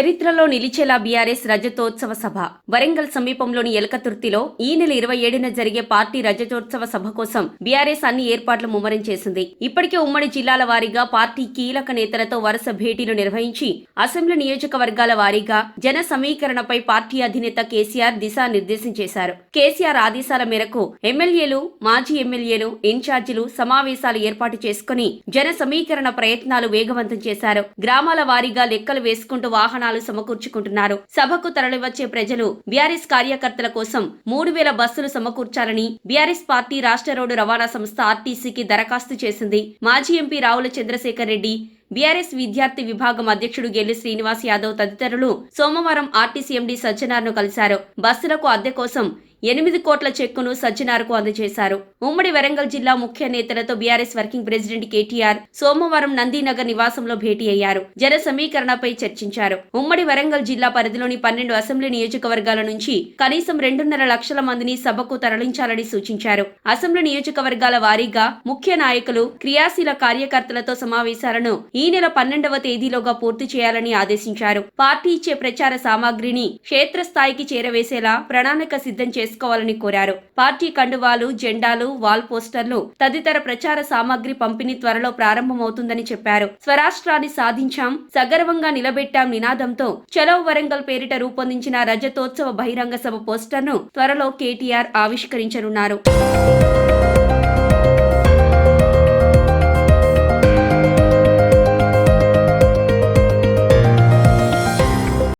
చరిత్రలో నిలిచేలా బీఆర్ఎస్ రజతోత్సవ సభ. వరంగల్ సమీపంలోని ఎలకతుర్తిలో ఈ నెల ఇరవై ఏడున జరిగే పార్టీ రజతోత్సవ సభ కోసం బీఆర్ఎస్ అన్ని ఏర్పాట్లు ముమ్మరం చేసింది. ఇప్పటికే ఉమ్మడి జిల్లాల వారీగా పార్టీ కీలక నేతలతో వరుస భేటీలు నిర్వహించి అసెంబ్లీ నియోజకవర్గాల వారీగా జన సమీకరణపై పార్టీ అధినేత కేసీఆర్ దిశానిర్దేశం చేశారు. కేసీఆర్ ఆదేశాల మేరకు ఎమ్మెల్యేలు మాజీ ఎమ్మెల్యేలు ఇన్ఛార్జీలు సమావేశాలు ఏర్పాటు చేసుకుని జన సమీకరణ ప్రయత్నాలు వేగవంతం చేశారు. గ్రామాల వారీగా లెక్కలు వేసుకుంటూ వాహనాలు సమకూర్చుకుంటున్నారు. సభకు తరలివచ్చే ప్రజలు బీఆర్ఎస్ కార్యకర్తల కోసం మూడు వేల బస్సులు సమకూర్చాలని బీఆర్ఎస్ పార్టీ రాష్ట్ర రోడ్డు రవాణా సంస్థ ఆర్టీసీకి దరఖాస్తు చేసింది. మాజీ ఎంపీ రావుల చంద్రశేఖర్ రెడ్డి బీఆర్ఎస్ విద్యార్థి విభాగం అధ్యక్షుడు గెల్లి శ్రీనివాస్ యాదవ్ తదితరులు సోమవారం ఆర్టీసీ ఎండీ సజ్జనార్ను కలిశారు. బస్సులకు అద్దె కోసం ఎనిమిది కోట్ల చెక్కును సజ్జనార్కు అందజేశారు. ఉమ్మడి వరంగల్ జిల్లా ముఖ్య నేతలతో బీఆర్ఎస్ వర్కింగ్ ప్రెసిడెంట్ కేటీఆర్ సోమవారం నందీనగర్ నివాసంలో భేటీ అయ్యారు. జన సమీకరణపై చర్చించారు. ఉమ్మడి వరంగల్ జిల్లా పరిధిలోని పన్నెండు అసెంబ్లీ నియోజకవర్గాల నుంచి కనీసం రెండున్నర లక్షల మందిని సభకు తరలించాలని సూచించారు. అసెంబ్లీ నియోజకవర్గాల వారీగా ముఖ్య నాయకులు క్రియాశీల కార్యకర్తలతో సమావేశాలను ఈ నెల పన్నెండవ తేదీలోగా పూర్తి చేయాలని ఆదేశించారు. పార్టీ ఇచ్చే ప్రచార సామాగ్రిని క్షేత్రస్థాయికి చేరవేసేలా ప్రణాళిక సిద్ధం చేసుకోవాలని కోరారు. పార్టీ కండువాలు జెండాలు వాల్ పోస్టర్లు తదితర ప్రచార సామాగ్రి పంపిణీ త్వరలో ప్రారంభమవుతుందని చెప్పారు. స్వరాష్ట్రాన్ని సాధించాం సగర్వంగా నిలబెట్టాం నినాదంతో చలో వరంగల్ పేరిట రూపొందించిన రజతోత్సవ బహిరంగ సభ పోస్టర్ను త్వరలో కేటీఆర్ ఆవిష్కరించనున్నారు.